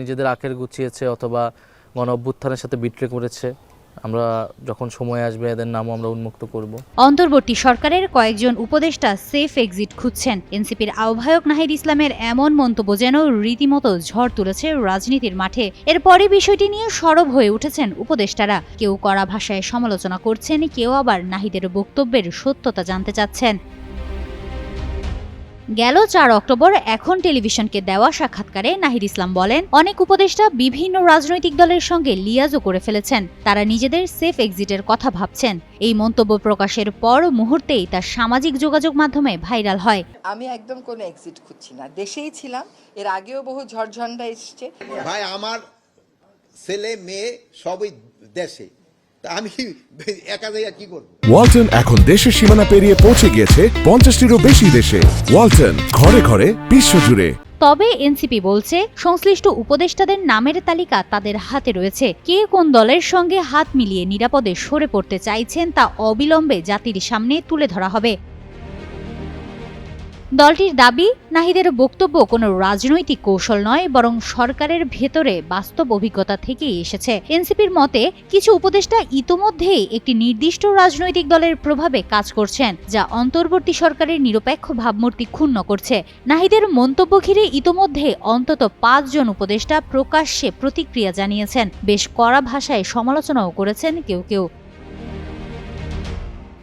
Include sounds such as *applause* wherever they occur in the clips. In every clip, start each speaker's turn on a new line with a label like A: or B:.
A: নিজেদের আখের গুছিয়েছে অথবা গণ অভ্যুত্থানের সাথে বিট্রে করেছে। আমরা যখন সময় আসবে, এদের নামও আমরা উন্মুক্ত করব।
B: অন্তর্বর্তী সরকারের কয়েকজন উপদেষ্টা সেফ এক্সিট খুঁজছেন। এনসিপির আহ্বায়ক নাহিদ ইসলামের এমন মন্তব্য যেন রীতিমতো ঝড় তুলেছে রাজনীতির মাঠে। এরপরে বিষয়টি নিয়ে সরব হয়ে উঠেছেন উপদেষ্টারা। কেউ কড়া ভাষায় সমালোচনা করছেন, কেউ আবার নাহিদের বক্তব্যের সত্যতা জানতে চাচ্ছেন। গেল চার অক্টোবর এখন টেলিভিশনকে দেওয়া সাক্ষাৎকারে নাহিদ ইসলাম বলেন অনেক উপদেষ্টা বিভিন্ন রাজনৈতিক দলের সঙ্গে লিয়াজও করে ফেলেছেন। তারা নিজেদের সেফ এক্সিটের কথা ভাবছেন। এই মন্তব্য প্রকাশের পর মুহূর্তেই তা সামাজিক যোগাযোগ মাধ্যমে ভাইরাল হয়।
C: আমি একদম কোনো এক্সিট খুঁজছি না। দেশেই ছিলাম এর আগেও বহু ঝড়ঝন্ডা এসছে।
D: ভাই আমার ছেলে মেয়ে সবই দেশে। আমি *laughs* একা জায়গা কি করব?
E: ওয়ালটন এখন দেশের সীমানা পেরিয়ে পৌঁছে গিয়েছে পঞ্চাশটিরও বেশি দেশে। ওয়ালটন ঘরে ঘরে বিশ্বজুড়ে
B: তবে এনসিপি বলছে সংশ্লিষ্ট উপদেষ্টাদের নামের তালিকা তাদের হাতে রয়েছে। কে কোন দলের সঙ্গে হাত মিলিয়ে নিরাপদে সরে পড়তে চাইছেন তা অবিলম্বে জাতির সামনে তুলে ধরা হবে। দলটির দাবি, নাহিদের বক্তব্য কোনো রাজনৈতিক কৌশল নয়, বরং সরকারের ভেতরে বাস্তব অভিজ্ঞতা থেকেই এসেছে। এনসিপির মতে, কিছু উপদেষ্টা ইতোমধ্যেই একটি নির্দিষ্ট রাজনৈতিক দলের প্রভাবে কাজ করছেন, যা অন্তর্বর্তী সরকারের নিরপেক্ষ ভাবমূর্তি ক্ষুণ্ণ করছে। নাহিদের মন্তব্য ঘিরে ইতোমধ্যে অন্তত পাঁচজন উপদেষ্টা প্রকাশ্যে প্রতিক্রিয়া জানিয়েছেন। বেশ কড়া ভাষায় সমালোচনাও করেছেন কেউ কেউ।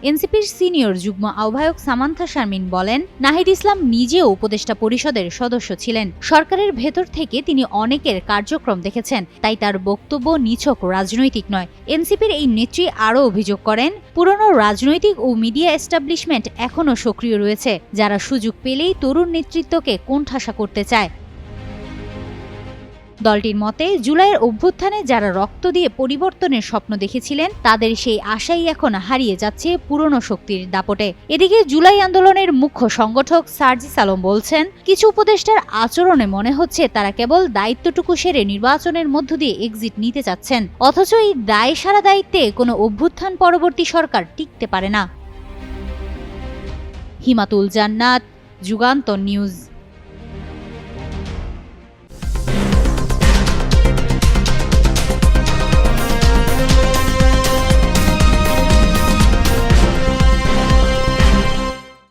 B: এনসিপির সিনিয়র যুগ্ম আহ্বায়ক সামান্থা শারমিন বলেন, নাহিদ ইসলাম নিজেও উপদেষ্টা পরিষদের সদস্য ছিলেন। সরকারের ভেতর থেকে তিনি অনেকের কার্যক্রম দেখেছেন, তাই তার বক্তব্য নিছক রাজনৈতিক নয়। এনসিপির এই নেত্রী আরও অভিযোগ করেন, পুরনো রাজনৈতিক ও মিডিয়া এস্টাবলিশমেন্ট এখনও সক্রিয় রয়েছে, যারা সুযোগ পেলেই তরুণ নেতৃত্বকে কোণঠাসা করতে চায়। দলটির মতে, জুলাইয়ের অভ্যুত্থানে যারা রক্ত দিয়ে পরিবর্তনের স্বপ্ন দেখেছিলেন, তাদের সেই আশাই এখন হারিয়ে যাচ্ছে পুরনো শক্তির দাপটে। এদিকে জুলাই আন্দোলনের মুখ্য সংগঠক সার্জিস আলম বলছেন, কিছু উপদেষ্টার আচরণে মনে হচ্ছে তারা কেবল দায়িত্বটুকু সেরে নির্বাচনের মধ্য দিয়ে এক্সিট নিতে চাচ্ছেন, অথচ এই দায় সারা দায়িত্বে কোনো অভ্যুত্থান পরবর্তী সরকার টিকতে পারে না। হিমাতুল জান্নাত, যুগান্তর নিউজ।